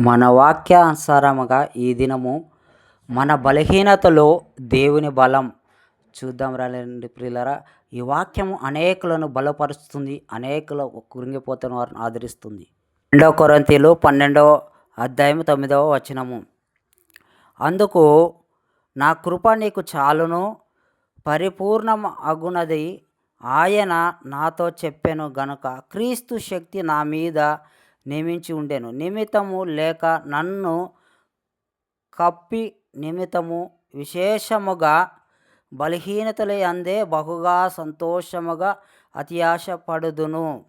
మన వాక్యానుసారముగా ఈ దినము మన బలహీనతలో దేవుని బలం. చూద్దాం రండి ప్రియులరా. ఈ వాక్యము అనేకులను బలపరుస్తుంది అనేకుల కురింగిపోతున్న వారిని ఆదరిస్తుంది. రెండవ కొరంతీలు పన్నెండవ అధ్యాయం తొమ్మిదవ వచనము. అందుకు నా కృప నీకు చాలును పరిపూర్ణం అగునది ఆయన నాతో చెప్పాను గనుక. క్రీస్తు శక్తి నా మీద నియమించి ఉండెను. నిమిత్తము లేక నన్ను కప్పి నిమిత్తము విశేషముగా బలహీనతలే అందే బహుగా సంతోషముగా అత్యాశపడుదును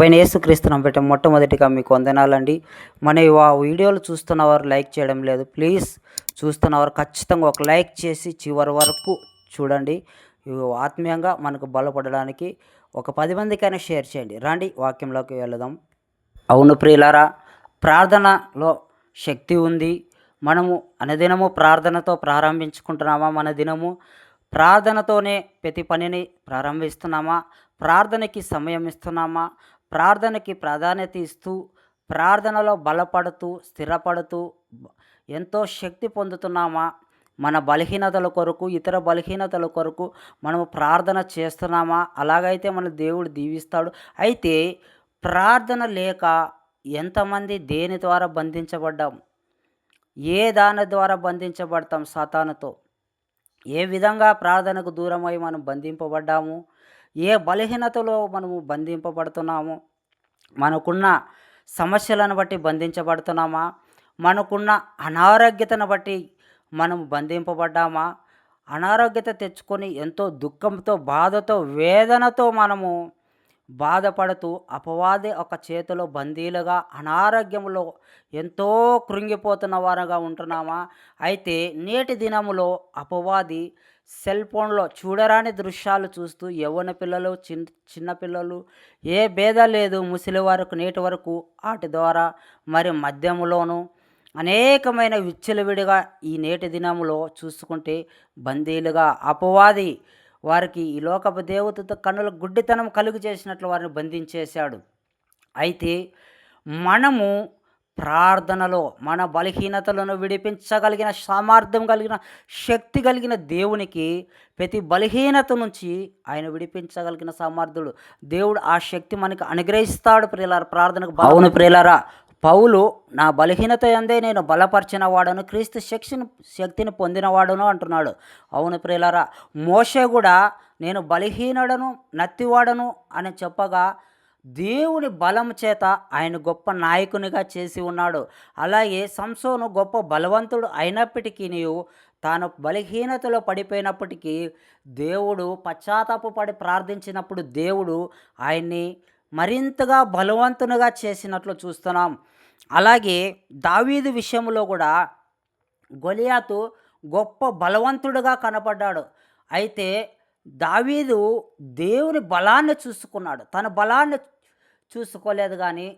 పైన యేసుక్రీస్తునం పెట్టే మొట్టమొదటిగా మీకు వందనాలండి. మన ఈ వా- వీడియోలు చూస్తున్నవారు లైక్ చేయడం లేదు. ప్లీజ్ చూస్తున్న వారు ఖచ్చితంగా ఒక లైక్ చేసి చివరి వరకు చూడండి. ఆత్మీయంగా మనకు బలపడడానికి ఒక పది మందికైనా షేర్ చేయండి. రండి వాక్యంలోకి వెళదాం. అవును ప్రియులారా ప్రార్థనలో శక్తి ఉంది. మనము అనుదినము ప్రార్థనతో ప్రారంభించుకుంటున్నామా? మన దినము ప్రార్థనతోనే ప్రతి పనిని ప్రారంభిస్తున్నామా? ప్రార్థనకి సమయం ఇస్తున్నామా? ప్రార్థనకి ప్రాధాన్యత ఇస్తూ ప్రార్థనలో బలపడుతూ స్థిరపడుతూ ఎంతో శక్తి పొందుతున్నామా? మన బలహీనతల కొరకు ఇతర బలహీనతల కొరకు మనము ప్రార్థన చేస్తున్నామా? అలాగైతే మన దేవుడు దీవిస్తాడు. అయితే ప్రార్థన లేక ఎంతమంది దేని ద్వారా బంధించబడ్డాం? ఏ దాని ద్వారా బంధించబడతాం సాతానుతో? ఏ విధంగా ప్రార్థనకు దూరమై మనం బంధింపబడ్డాము? ఏ బలహీనతలో మనము బంధింపబడుతున్నాము? మనకున్న సమస్యలను బట్టి బంధించబడుతున్నామా? మనకున్న అనారోగ్యతను బట్టి మనం బంధింపబడ్డామా? అనారోగ్యత తెచ్చుకొని ఎంతో దుఃఖంతో బాధతో వేదనతో మనము బాధపడుతూ అపవాది ఒక చేతిలో బందీలుగా అనారోగ్యంలో ఎంతో కృంగిపోతున్న వారుగా ఉంటున్నామా? అయితే నేటి దినములో అపవాది సెల్ ఫోన్లో చూడరాని దృశ్యాలు చూస్తూ యవ్వన పిల్లలు చిన్న చిన్నపిల్లలు ఏ భేద లేదు ముసలి వరకు నేటి వరకు వాటి ద్వారా మరి మద్యంలోనూ అనేకమైన విచ్చలవిడిగా ఈ నేటి దినములో చూసుకుంటే బందీలుగా అపవాది వారికి ఈ లోకపు దేవతతో కన్నుల గుడ్డితనం కలుగు చేసినట్లు వారిని బంధించేశాడు. అయితే మనము ప్రార్థనలో మన బలహీనతలను విడిపించగలిగిన సామర్థ్యం కలిగిన శక్తి కలిగిన దేవునికి ప్రతి బలహీనత నుంచి ఆయన విడిపించగలిగిన సామర్థ్యుడు. దేవుడు ఆ శక్తి మనకి అనుగ్రహిస్తాడు ప్రియులారా ప్రార్థనకు భావన ప్రియులారా పౌలు నా బలహీనత ఎందే నేను బలపరిచిన వాడను క్రీస్తు శక్తిని శక్తిని పొందినవాడును అంటున్నాడు. అవును ప్రియులరా మోషే కూడా నేను బలహీనడను నత్తివాడను అని చెప్పగా దేవుని బలం చేత ఆయన గొప్ప నాయకునిగా చేసి ఉన్నాడు. అలాగే సంసోను గొప్ప బలవంతుడు అయినప్పటికీ తాను బలహీనతలో పడిపోయినప్పటికీ దేవుడు పశ్చాత్తాప పడి ప్రార్థించినప్పుడు దేవుడు ఆయన్ని మరింతగా బలవంతునిగా చేసినట్లు చూస్తున్నాం. అలాగే దావీదు విషయంలో కూడా గొలియాతు గొప్ప బలవంతుడుగా కనపడ్డాడు. అయితే దావీదు దేవుని బలాన్ని చూసుకున్నాడు. తన బలాన్ని చూసుకోలేదు కానీ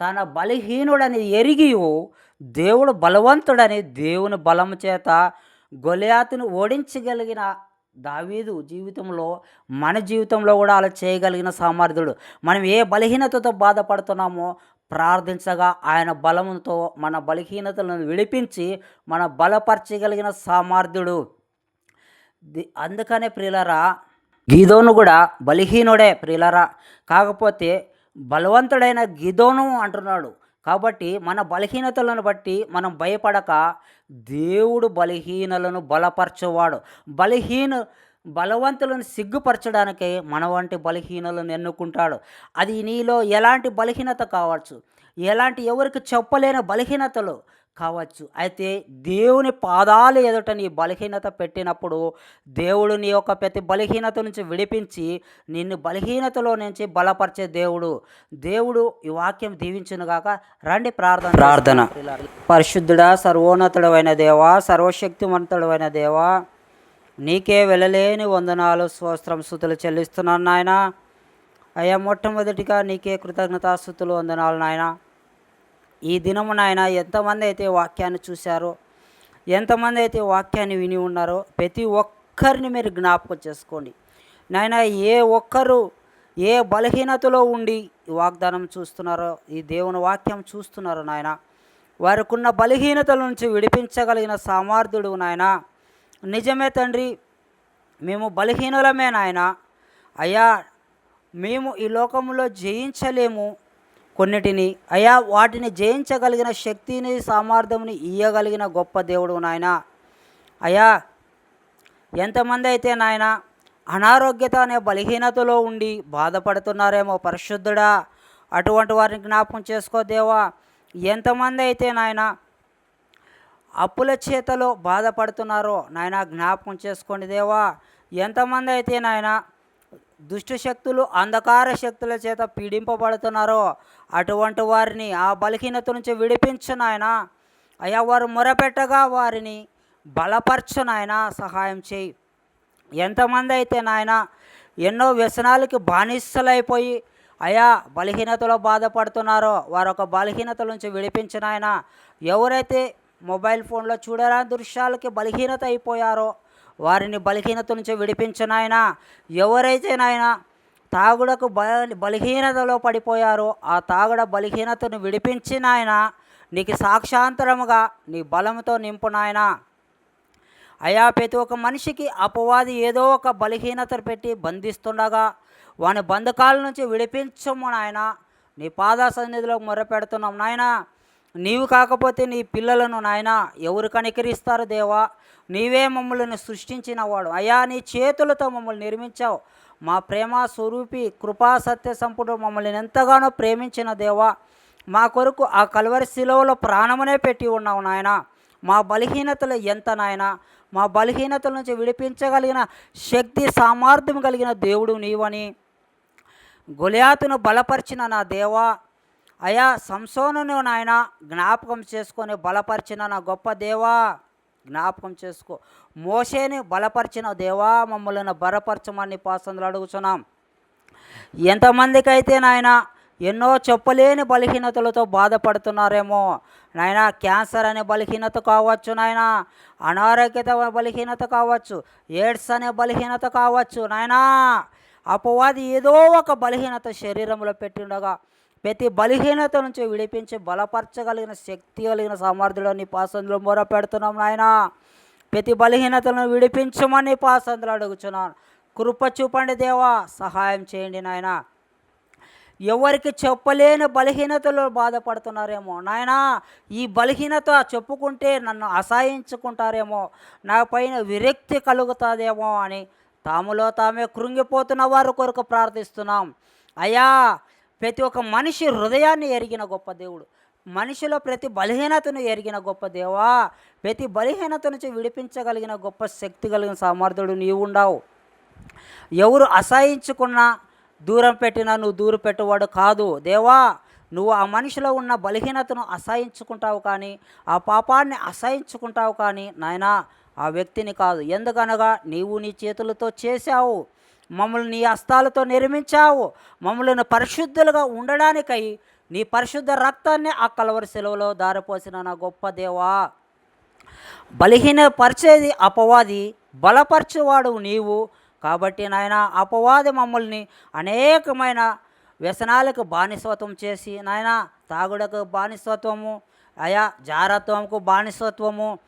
తన బలహీనుడని ఎరిగి దేవుడు బలవంతుడని దేవుని బలం చేత గొలియాతును ఓడించగలిగిన దావీదు జీవితంలో మన జీవితంలో కూడా అలా చేయగలిగిన సామర్థ్యుడు. మనం ఏ బలహీనతతో బాధపడుతున్నామో ప్రార్థించగా ఆయన బలముతో మన బలహీనతలను విడిపించి మన బలపరచగలిగిన సామర్థ్యుడు. అందుకనే ప్రియులరా గీదోను కూడా బలహీనుడే ప్రియులరా. కాకపోతే బలవంతుడైన గీదోను అంటున్నాడు. కాబట్టి మన బలహీనతలను బట్టి మనం భయపడక దేవుడు బలహీనలను బలపరచువాడు. బలహీన బలవంతులను సిగ్గుపరచడానికే మన వంటి బలహీనలను ఎన్నుకుంటాడు. అది నీలో ఎలాంటి బలహీనత కావచ్చు? ఎలాంటి ఎవరికి చెప్పలేని బలహీనతలు కావచ్చు? అయితే దేవుని పాదాలు ఎదుట నీ బలహీనత పెట్టినప్పుడు దేవుడు నీ యొక్క ప్రతి బలహీనత నుంచి విడిపించి నిన్ను బలహీనతలో నుంచి బలపరిచే దేవుడు. దేవుడు ఈ వాక్యం దీవించునుగాక రండి ప్రార్థన ప్రార్థన. పరిశుద్ధుడా సర్వోన్నతుడమైన దేవా సర్వశక్తివంతుడమైన దేవా నీకే వెళ్ళలేని వందనాలు స్వస్త్రం స్థుతులు చెల్లిస్తున్నాను నాయన. అయ్యా మొట్టమొదటిగా నీకే కృతజ్ఞతాస్థుతులు వందనాలు నాయన. ఈ దినము నాయన ఎంతమంది అయితే వాక్యాన్ని చూశారో ఎంతమంది అయితే వాక్యాన్ని విని ఉన్నారో ప్రతి ఒక్కరిని మీరు జ్ఞాపకం చేసుకోండి. నాయన ఏ ఒక్కరు ఏ బలహీనతలో ఉండి వాగ్దానం చూస్తున్నారో ఈ దేవుని వాక్యం చూస్తున్నారో నాయన వారికున్న బలహీనతల నుంచి విడిపించగలిగిన సామర్థ్యుడు నాయనా. నిజమే తండ్రి మేము బలహీనులమే నాయన. అయ్యా మేము ఈ లోకంలో జయించలేము. కొన్నిటిని అయా వాటిని జయించగలిగిన శక్తిని సామర్థ్యంని ఇయ్యగలిగిన గొప్ప దేవుడు నాయన. అయా ఎంతమంది అయితే నాయన అనారోగ్యత అనే బలహీనతలో ఉండి బాధపడుతున్నారేమో పరిశుద్ధుడా. అటువంటి వారిని జ్ఞాపకం చేసుకో దేవా. ఎంతమంది అయితే నాయన అప్పుల చేతలో బాధపడుతున్నారో నాయన జ్ఞాపకం చేసుకోండి దేవా. ఎంతమంది అయితే నాయన దుష్ట శక్తులు అంధకార శక్తుల చేత పీడింపబడుతున్నారో అటువంటి వారిని ఆ బలహీనత నుంచి విడిపించు నాయన. అయ్యా వారు మొరపెట్టగా వారిని బలపరచు నాయన సహాయం చేయి. ఎంతమంది అయితే నాయన ఎన్నో వ్యసనాలకి బానిసలైపోయి అయా బలహీనతలో బాధపడుతున్నారో వారొక బలహీనత నుంచి విడిపించిన ఆయన ఎవరైతే మొబైల్ ఫోన్లో చూడరాని దృశ్యాలకి బలహీనత అయిపోయారో? వారిని బలహీనత నుంచి విడిపించిన ఆయన ఎవరైతే నాయన తాగుడకు బ బలహీనతలో పడిపోయారో ఆ తాగుడ బలహీనతను విడిపించినాయన నీకు సాక్షాంతరముగా నీ బలంతో నింపునాయనా అయా ప్రతి ఒక్క మనిషికి అపవాది ఏదో ఒక బలహీనత పెట్టి బంధిస్తుండగా వాని బంధకాల నుంచి విడిపించము నాయన. నీ పాద సన్నిధిలో మొరపెడుతున్నాం నాయన. నీవు కాకపోతే నీ పిల్లలను నాయన ఎవరు కనికరిస్తారు దేవా? నీవే మమ్మల్ని సృష్టించిన వాడు. అయ్యా నీ చేతులతో మమ్మల్ని నిర్మించావు. మా ప్రేమ స్వరూపి కృపా సత్య సంపుడు మమ్మల్ని ఎంతగానో ప్రేమించిన దేవా. మా కొరకు ఆ కలవరి శిలువలో ప్రాణమునే పెట్టి ఉన్నావు నాయన. మా బలహీనతలు ఎంత నాయన? మా బలహీనతల నుంచి విడిపించగలిగిన శక్తి సామర్థ్యం కలిగిన దేవుడు నీవని. గొలియాతును బలపరిచిన నా దేవా అయా సంసోనును నాయన జ్ఞాపకం చేసుకొని బలపరిచిన నా గొప్ప దేవా జ్ఞాపకం చేసుకో. మోసేని బలపరిచిన దేవా మమ్మల్ని బలపరచమని పాసందులు అడుగుతున్నాం ఎంతమందికైతే నాయన ఎన్నో చెప్పలేని బలహీనతలతో బాధపడుతున్నారేమో. నాయన క్యాన్సర్ అనే బలహీనత కావచ్చు నాయన అనారోగ్యత బలహీనత కావచ్చు ఎయిడ్స్ అనే బలహీనత కావచ్చు నాయనా. అపవాది ఏదో ఒక బలహీనత శరీరంలో పెట్టిండగా ప్రతి బలహీనత నుంచి విడిపించి బలపరచగలిగిన శక్తి కలిగిన సామర్థ్యంలో నీ పాసందులో మొర పెడుతున్నాం నాయన. ప్రతి బలహీనతలను విడిపించమని పాసందులు అడుగుచున్నాను. కృప చూపండి దేవా సహాయం చేయండి నాయన. ఎవరికి చెప్పలేని బలహీనతలో బాధపడుతున్నారేమో నాయనా. ఈ బలహీనత చెప్పుకుంటే నన్ను అసహించుకుంటారేమో. నా పైన విరక్తి కలుగుతుందేమో అని తాములో తామే కృంగిపోతున్న వారి కొరకు ప్రార్థిస్తున్నాం. అయ్యా ప్రతి ఒక్క మనిషి హృదయాన్ని ఎరిగిన గొప్ప దేవుడు. మనిషిలో ప్రతి బలహీనతను ఎరిగిన గొప్ప దేవా. ప్రతి బలహీనత నుంచి విడిపించగలిగిన గొప్ప శక్తి కలిగిన సామర్థ్యుడు నీవు ఎవరు అసహించుకున్నా దూరం పెట్టినా నువ్వు దూరం పెట్టేవాడు కాదు. దేవా నువ్వు ఆ మనిషిలో ఉన్న బలహీనతను అసహించుకుంటావు కానీ ఆ పాపాన్ని అసహించుకుంటావు కానీ నాయనా ఆ వ్యక్తిని కాదు. ఎందుకనగా నీవు నీ చేతులతో చేశావు. మమ్మల్ని నీ హస్తాలతో నిర్మించావు. మమ్మల్ని పరిశుద్ధులుగా ఉండడానికై నీ పరిశుద్ధ రక్తాన్ని ఆ కలవరి సెలవులో దారిపోసిన నా గొప్ప దేవా. బలహీనపరిచేది అపవాది బలపరచేవాడు నీవు. కాబట్టి నాయన అపవాది మమ్మల్ని అనేకమైన వ్యసనాలకు బానిసత్వం చేసి నాయన తాగుడకు బానిసత్వము అయా జారత్వంకు బానిసత్వము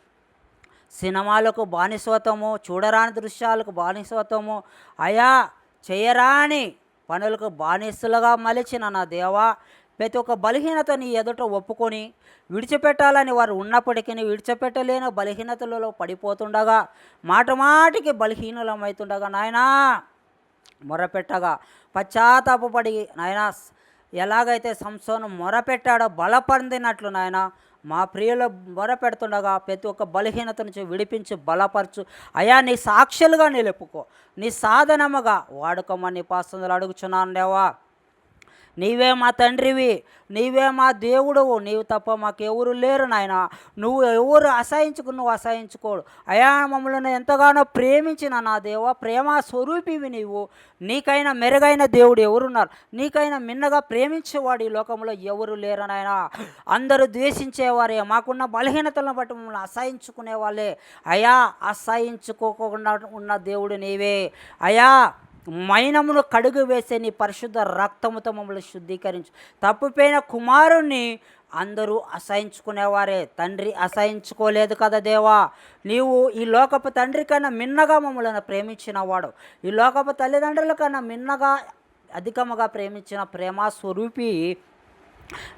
సినిమాలకు బానిసత్వము చూడరాని దృశ్యాలకు బానిసత్వము. అయా చేయరాని పనులకు బానిసలుగా మలిచిన నా దేవా ప్రతి ఒక్క బలహీనత నీ ఎదుట ఒప్పుకొని విడిచిపెట్టాలని వారు ఉన్నప్పటికీ విడిచిపెట్టలేని బలహీనతలలో పడిపోతుండగా మాట మాటికి బలహీనులమవుతుండగా నాయనా మొరపెట్టగా. పశ్చాత్తాపడి నాయనా ఎలాగైతే సంసోను మొరపెట్టాడో బలపొందినట్లు నాయన మా ప్రియుల మొరపెడుతుండగా ప్రతి ఒక్క బలహీనత నుంచి విడిపించి బలపరచు. అయా నీ సాక్షులుగా నిలుపుకో. నీ సాధనముగా వాడుకోమని పాసందులు అడుగుచున్నాను దేవా. నీవే మా తండ్రివి నీవే మా దేవుడువు నీవు తప్ప మాకెవరు లేరు నాయన. నువ్వు ఎవరు అసహించుకు నువ్వు అసహించుకోడు. అయా మమ్మల్ని ఎంతగానో ప్రేమించిన నా దేవ ప్రేమ స్వరూపివి నీవు. నీకైనా మెరుగైన దేవుడు ఎవరున్నారు? నీకైనా మిన్నగా ప్రేమించేవాడు ఈ లోకంలో ఎవరు లేరు నాయన. అందరూ ద్వేషించేవారే మాకున్న బలహీనతలను బట్టి మమ్మల్ని అసహించుకునే వాళ్ళే. అయా అసహించుకోకుండా ఉన్న దేవుడు నీవే. అయా మైనమును కడుగు వేసే నీ పరిశుద్ధ రక్తముతో మమ్మల్ని శుద్ధీకరించు. తప్పిపోయిన కుమారుణ్ణి అందరూ అసహించుకునేవారే. తండ్రి అసహించుకోలేదు కదా దేవా? నీవు ఈ లోకపు తండ్రి కన్నా మిన్నగా మమ్మల్ని ప్రేమించినవాడు. ఈ లోకపు తల్లిదండ్రుల కన్నా మిన్నగా అధికముగా ప్రేమించిన ప్రేమ స్వరూపి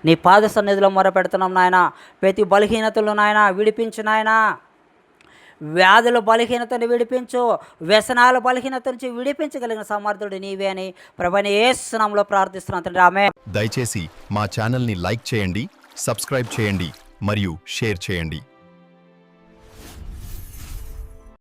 నీ పాద సన్నిధిలో మొరపెడుతున్నాం నాయన. ప్రతి బలహీనతలు నాయన విడిపించు నాయనా. వ్యాధుల బలహీనతను విడిపించు వ్యసనాల బలహీనత నుంచి విడిపించగలిగిన సమర్థుడు నీవే అని ప్రభని ఏ ప్రార్థిస్తున్నాను తండ్రి. ఆమె దయచేసి మా ఛానల్ని లైక్ చేయండి సబ్స్క్రైబ్ చేయండి మరియు షేర్ చేయండి.